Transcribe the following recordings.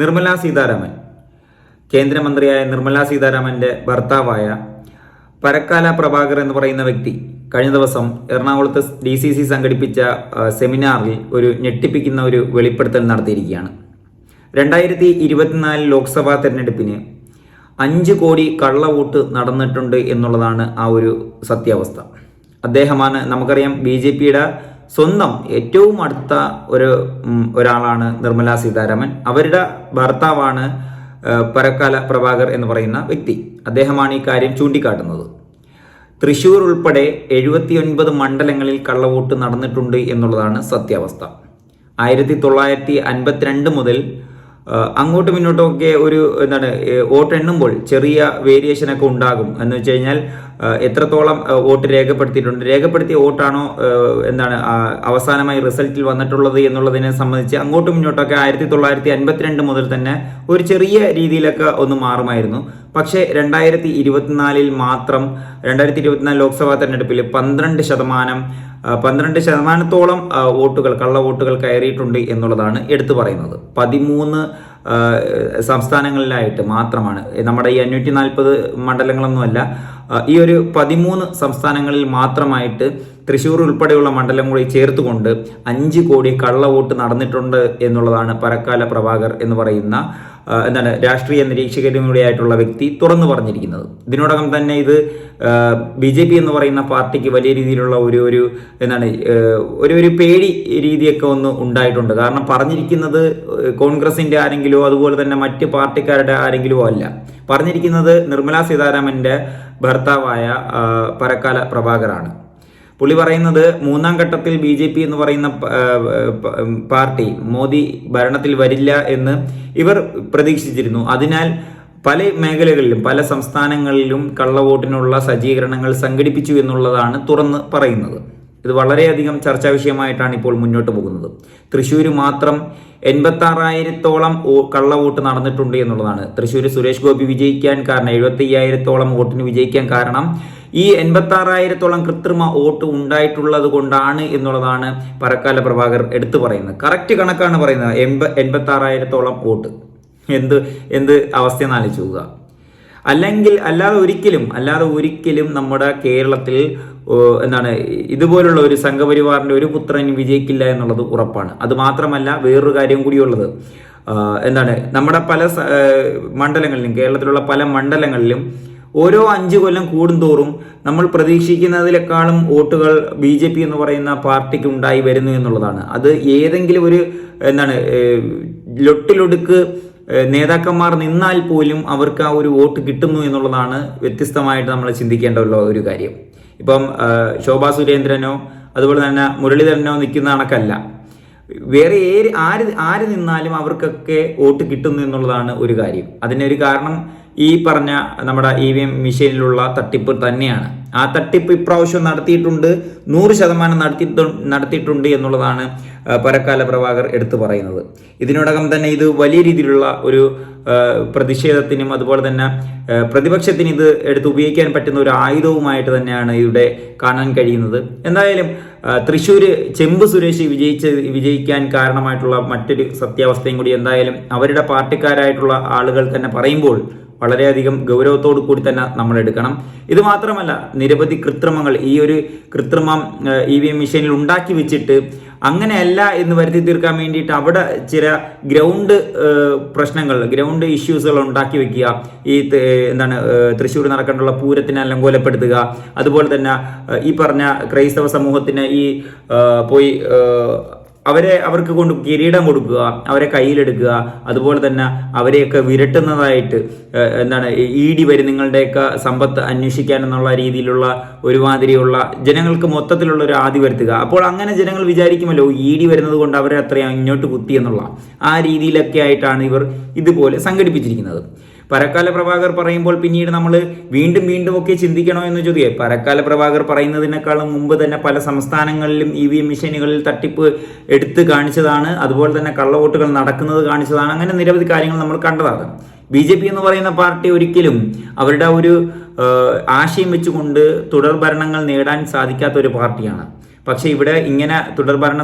നിർമ്മല സീതാരാമൻ. കേന്ദ്രമന്ത്രിയായ നിർമ്മലാ സീതാരാമന്റെ ഭർത്താവായ പരക്കാല പ്രഭാകർ എന്ന് പറയുന്ന വ്യക്തി കഴിഞ്ഞ ദിവസം എറണാകുളത്ത് ഡി സി സി സംഘടിപ്പിച്ച സെമിനാറിൽ ഒരു ഞെട്ടിപ്പിക്കുന്ന ഒരു വെളിപ്പെടുത്തൽ നടത്തിയിരിക്കുകയാണ്. രണ്ടായിരത്തി ഇരുപത്തിനാല് ലോക്സഭാ തെരഞ്ഞെടുപ്പിന് അഞ്ച് കോടി കള്ളവോട്ട് നടന്നിട്ടുണ്ട് എന്നുള്ളതാണ് ആ ഒരു സത്യാവസ്ഥ. അദ്ദേഹമാണ് നമുക്കറിയാം ബി ജെ പിയുടെ സ്വന്തം ഏറ്റവും അടുത്ത ഒരു ഒരാളാണ് നിർമ്മല സീതാരാമൻ. അവരുടെ ഭർത്താവാണ് പരക്കാല പ്രഭാകർ എന്ന് പറയുന്ന വ്യക്തി. അദ്ദേഹമാണ് ഈ കാര്യം ചൂണ്ടിക്കാട്ടുന്നത്. തൃശൂർ ഉൾപ്പെടെ എഴുപത്തിയൊൻപത് മണ്ഡലങ്ങളിൽ കള്ളവോട്ട് നടന്നിട്ടുണ്ട് എന്നുള്ളതാണ് സത്യാവസ്ഥ. ആയിരത്തി തൊള്ളായിരത്തി അൻപത്തിരണ്ട് മുതൽ അങ്ങോട്ട് ഇങ്ങോട്ടും ഒക്കെ ഒരു എന്താണ് വോട്ട് എണ്ണുമ്പോൾ ചെറിയ വേരിയേഷൻ ഒക്കെ ഉണ്ടാകും. എന്ന് വെച്ച് കഴിഞ്ഞാൽ എത്രത്തോളം വോട്ട് രേഖപ്പെടുത്തിയിട്ടുണ്ട്. രേഖപ്പെടുത്തിയ വോട്ടാണോ എന്താണ് അവസാനമായി റിസൾട്ടിൽ വന്നിട്ടുള്ളത് എന്നുള്ളതിനെ സംബന്ധിച്ച് അങ്ങോട്ടും ഇങ്ങോട്ടൊക്കെ ആയിരത്തി തൊള്ളായിരത്തി അൻപത്തിരണ്ട് മുതൽ തന്നെ ഒരു ചെറിയ രീതിയിലൊക്കെ ഒന്ന് മാറുമായിരുന്നു. പക്ഷേ രണ്ടായിരത്തി ഇരുപത്തിനാലിൽ മാത്രം രണ്ടായിരത്തി ഇരുപത്തിനാല് ലോക്സഭാ തെരഞ്ഞെടുപ്പിൽ പന്ത്രണ്ട് ശതമാനം പന്ത്രണ്ട് ശതമാനത്തോളം വോട്ടുകൾ കള്ള വോട്ടുകൾ കയറിയിട്ടുണ്ട് എന്നുള്ളതാണ് എടുത്തു പറയുന്നത്. പതിമൂന്ന് സംസ്ഥാനങ്ങളിലായിട്ട് മാത്രമാണ്. നമ്മുടെ ഈ അഞ്ഞൂറ്റി നാൽപ്പത് മണ്ഡലങ്ങളൊന്നുമല്ല ഈ ഒരു പതിമൂന്ന് സംസ്ഥാനങ്ങളിൽ മാത്രമായിട്ട് തൃശ്ശൂർ ഉൾപ്പെടെയുള്ള മണ്ഡലം കൂടി ചേർത്തുകൊണ്ട് അഞ്ച് കോടി കള്ളവോട്ട് നടന്നിട്ടുണ്ട് എന്നുള്ളതാണ് പരക്കാല പ്രഭാകർ എന്ന് പറയുന്ന എന്താണ് രാഷ്ട്രീയ നിരീക്ഷകരും കൂടി വ്യക്തി തുറന്നു പറഞ്ഞിരിക്കുന്നത്. ഇതിനോടകം തന്നെ ഇത് ബി ജെ പി എന്ന് പറയുന്ന പാർട്ടിക്ക് വലിയ രീതിയിലുള്ള ഒരു ഒരു എന്താണ് ഒരു ഒരു പേടി രീതിയൊക്കെ ഒന്ന് ഉണ്ടായിട്ടുണ്ട്. കാരണം പറഞ്ഞിരിക്കുന്നത് കോൺഗ്രസിന്റെ ആരെങ്കിലോ അതുപോലെ തന്നെ മറ്റ് പാർട്ടിക്കാരുടെ ആരെങ്കിലോ അല്ല. പറഞ്ഞിരിക്കുന്നത് നിർമ്മലാ സീതാരാമന്റെ ഭർത്താവായ പരക്കാല പ്രഭാകറാണ്. പുള്ളി പറയുന്നത് മൂന്നാം ഘട്ടത്തിൽ ബി ജെ പി എന്ന് പറയുന്ന പാർട്ടി മോദി ഭരണത്തിൽ വരില്ല എന്ന് ഇവർ പ്രതീക്ഷിച്ചിരുന്നു. അതിനാൽ പല മേഖലകളിലും പല സംസ്ഥാനങ്ങളിലും കള്ളവോട്ടിനുള്ള സജ്ജീകരണങ്ങൾ സംഘടിപ്പിച്ചു എന്നുള്ളതാണ് തുറന്ന് പറയുന്നത്. ഇത് വളരെയധികം ചർച്ചാ വിഷയമായിട്ടാണ് ഇപ്പോൾ മുന്നോട്ട് പോകുന്നത്. തൃശ്ശൂർ മാത്രം എൺപത്തി ആറായിരത്തോളം കള്ളവോട്ട് നടന്നിട്ടുണ്ട് എന്നുള്ളതാണ്. തൃശ്ശൂർ സുരേഷ് ഗോപി വിജയിക്കാൻ കാരണം എഴുപത്തി അയ്യായിരത്തോളം വോട്ടിന് വിജയിക്കാൻ കാരണം ഈ എൺപത്തി ആറായിരത്തോളം കൃത്രിമ വോട്ട് ഉണ്ടായിട്ടുള്ളത് കൊണ്ടാണ് എന്നുള്ളതാണ് പരക്കാല പ്രഭാകർ എടുത്തു പറയുന്നത്. കറക്റ്റ് കണക്കാണ് പറയുന്നത്. എൺപ എൺപത്തി ആറായിരത്തോളം വോട്ട്. എന്ത് എന്ത് അവസ്ഥയെന്ന് ആലോചിച്ച് നോക്കുക. അല്ലെങ്കിൽ അല്ലാതെ ഒരിക്കലും അല്ലാതെ ഒരിക്കലും നമ്മുടെ കേരളത്തിൽ എന്താണ് ഇതുപോലുള്ള ഒരു സംഘപരിവാറിന്റെ ഒരു പുത്രൻ വിജയിക്കില്ല എന്നുള്ളത് ഉറപ്പാണ്. അത് മാത്രമല്ല വേറൊരു കാര്യം കൂടിയുള്ളത്. എന്താണ് നമ്മുടെ പല മണ്ഡലങ്ങളിലും കേരളത്തിലുള്ള പല മണ്ഡലങ്ങളിലും ഓരോ അഞ്ച് കൊല്ലം കൂടുന്തോറും നമ്മൾ പ്രതീക്ഷിക്കുന്നതിനേക്കാളും വോട്ടുകൾ ബി ജെ പി എന്ന് പറയുന്ന പാർട്ടിക്ക് ഉണ്ടായി വരുന്നു എന്നുള്ളതാണ്. അത് ഏതെങ്കിലും ഒരു എന്താണ് ലൊട്ടിലൊടുക്ക് നേതാക്കന്മാർ നിന്നാൽ പോലും അവർക്ക് ആ ഒരു വോട്ട് കിട്ടുന്നു എന്നുള്ളതാണ് വ്യത്യസ്തമായിട്ട് നമ്മൾ ചിന്തിക്കേണ്ട ഒരു കാര്യം. ഇപ്പം ശോഭാ സുരേന്ദ്രനോ അതുപോലെ തന്നെ മുരളീധരനോ നിൽക്കുന്ന കണക്കല്ല. വേറെ ഏര് ആര് ആര് നിന്നാലും അവർക്കൊക്കെ വോട്ട് കിട്ടുന്നു എന്നുള്ളതാണ് ഒരു കാര്യം. അതിനൊരു കാരണം ഈ പറഞ്ഞ നമ്മുടെ ഇ വി എം മെഷീനിലുള്ള തട്ടിപ്പ് തന്നെയാണ്. ആ തട്ടിപ്പ് ഇപ്രാവശ്യം നടത്തിയിട്ടുണ്ട്. നൂറ് ശതമാനം നടത്തി നടത്തിയിട്ടുണ്ട് എന്നുള്ളതാണ് പരക്കാല പ്രഭാകർ എടുത്തു പറയുന്നത്. ഇതിനോടകം തന്നെ ഇത് വലിയ രീതിയിലുള്ള ഒരു പ്രതിഷേധത്തിനും അതുപോലെ തന്നെ പ്രതിപക്ഷത്തിന് ഇത് എടുത്ത് ഉപയോഗിക്കാൻ പറ്റുന്ന ഒരു ആയുധവുമായിട്ട് തന്നെയാണ് ഇവിടെ കാണാൻ കഴിയുന്നത്. എന്തായാലും തൃശ്ശൂർ ചെമ്പ് സുരേഷ് വിജയിച്ച് വിജയിക്കാൻ കാരണമായിട്ടുള്ള മറ്റൊരു സത്യാവസ്ഥയും കൂടി എന്തായാലും അവരുടെ പാർട്ടിക്കാരായിട്ടുള്ള ആളുകൾ തന്നെ പറയുമ്പോൾ വളരെയധികം ഗൗരവത്തോടു കൂടി തന്നെ നമ്മൾ എടുക്കണം. ഇത് മാത്രമല്ല നിരവധി കൃത്രിമങ്ങൾ ഈ ഒരു കൃത്രിമം ഇ വി എം മെഷീനിൽ ഉണ്ടാക്കി വെച്ചിട്ട് അങ്ങനെയല്ല എന്ന് വരുത്തി തീർക്കാൻ വേണ്ടിയിട്ട് അവിടെ ചില ഗ്രൗണ്ട് പ്രശ്നങ്ങൾ ഗ്രൗണ്ട് ഇഷ്യൂസുകൾ ഉണ്ടാക്കി വെക്കുക. ഈ എന്താണ് തൃശ്ശൂർ നടക്കേണ്ടുള്ള പൂരത്തിനെ അലങ്കോലപ്പെടുത്തുക. അതുപോലെ തന്നെ ഈ പറഞ്ഞ ക്രൈസ്തവ സമൂഹത്തിന് ഈ പോയി അവരെ അവർക്ക് കൊണ്ട് കിരീടം കൊടുക്കുക അവരെ കയ്യിലെടുക്കുക അതുപോലെ തന്നെ അവരെയൊക്കെ വിരട്ടുന്നതായിട്ട് എന്താണ് ഇ ഡി വരും നിങ്ങളുടെയൊക്കെ സമ്പത്ത് അന്വേഷിക്കാൻ എന്നുള്ള രീതിയിലുള്ള ഒരുമാതിരിയുള്ള ജനങ്ങൾക്ക് മൊത്തത്തിലുള്ള ഒരു ആദി വരുത്തുക അപ്പോൾ അങ്ങനെ ജനങ്ങൾ വിചാരിക്കുമല്ലോ ഇ ഡി വരുന്നത് കൊണ്ട് അവരെ അത്രയും ഇങ്ങോട്ട് കുത്തി എന്നുള്ള ആ രീതിയിലൊക്കെ ആയിട്ടാണ് ഇവർ ഇതുപോലെ സംഘടിപ്പിച്ചിരിക്കുന്നത്. പരക്കാല പ്രഭാകർ പറയുമ്പോൾ പിന്നീട് നമ്മൾ വീണ്ടും വീണ്ടും ഒക്കെ ചിന്തിക്കണോ എന്ന് ചോദിക്കുക പരക്കാല പ്രഭാകർ പറയുന്നതിനേക്കാളും മുമ്പ് തന്നെ പല സംസ്ഥാനങ്ങളിലും ഇ വി എം മെഷീനുകളിൽ തട്ടിപ്പ് എടുത്ത് കാണിച്ചതാണ്. അതുപോലെ തന്നെ കള്ളവോട്ടുകൾ നടക്കുന്നത് കാണിച്ചതാണ്. അങ്ങനെ നിരവധി കാര്യങ്ങൾ നമ്മൾ കണ്ടതാണ്. ബി ജെ പി എന്ന് പറയുന്ന പാർട്ടി ഒരിക്കലും അവരുടെ ഒരു ആശയം വെച്ചുകൊണ്ട് തുടർ ഭരണങ്ങൾ നേടാൻ സാധിക്കാത്ത ഒരു പാർട്ടിയാണ്. പക്ഷേ ഇവിടെ ഇങ്ങനെ തുടർഭരണ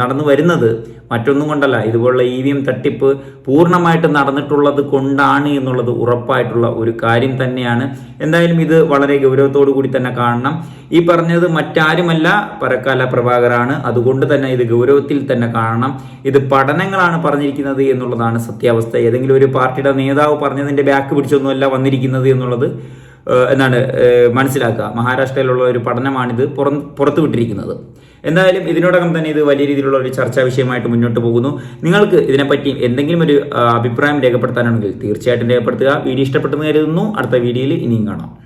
നടന്നു വരുന്നത് മറ്റൊന്നും കൊണ്ടല്ല. ഇതുപോലുള്ള ഇ വി എം തട്ടിപ്പ് പൂർണമായിട്ട് നടന്നിട്ടുള്ളത് കൊണ്ടാണ് എന്നുള്ളത് ഉറപ്പായിട്ടുള്ള ഒരു കാര്യം തന്നെയാണ്. എന്തായാലും ഇത് വളരെ ഗൗരവത്തോടു കൂടി തന്നെ കാണണം. ഈ പറഞ്ഞത് മറ്റാരുമല്ല പരക്കാല പ്രഭാകരാണ്. അതുകൊണ്ട് തന്നെ ഇത് ഗൗരവത്തിൽ തന്നെ കാണണം. ഇത് പഠനങ്ങളാണ് പറഞ്ഞിരിക്കുന്നത് എന്നുള്ളതാണ് സത്യാവസ്ഥ. ഏതെങ്കിലും ഒരു പാർട്ടിയുടെ നേതാവ് പറഞ്ഞതിന്റെ ബാക്ക് പിടിച്ചൊന്നുമല്ല വന്നിരിക്കുന്നത് എന്നുള്ളത്. ഏഹ് എന്താണ് മനസ്സിലാക്കുക. മഹാരാഷ്ട്രയിലുള്ള ഒരു പഠനമാണിത് പുറം പുറത്തു വിട്ടിരിക്കുന്നത്. എന്തായാലും ഇതിനോടകം തന്നെ ഇത് വലിയ രീതിയിലുള്ള ഒരു ചർച്ചാ വിഷയമായിട്ട് മുന്നോട്ട് പോകുന്നു. നിങ്ങൾക്ക് ഇതിനെപ്പറ്റി എന്തെങ്കിലും ഒരു അഭിപ്രായം രേഖപ്പെടുത്താനാണെങ്കിൽ തീർച്ചയായിട്ടും രേഖപ്പെടുത്തുക. വീഡിയോ ഇഷ്ടപ്പെട്ടെന്ന് കരുതുന്നു. അടുത്ത വീഡിയോയിൽ ഇനിയും കാണാം.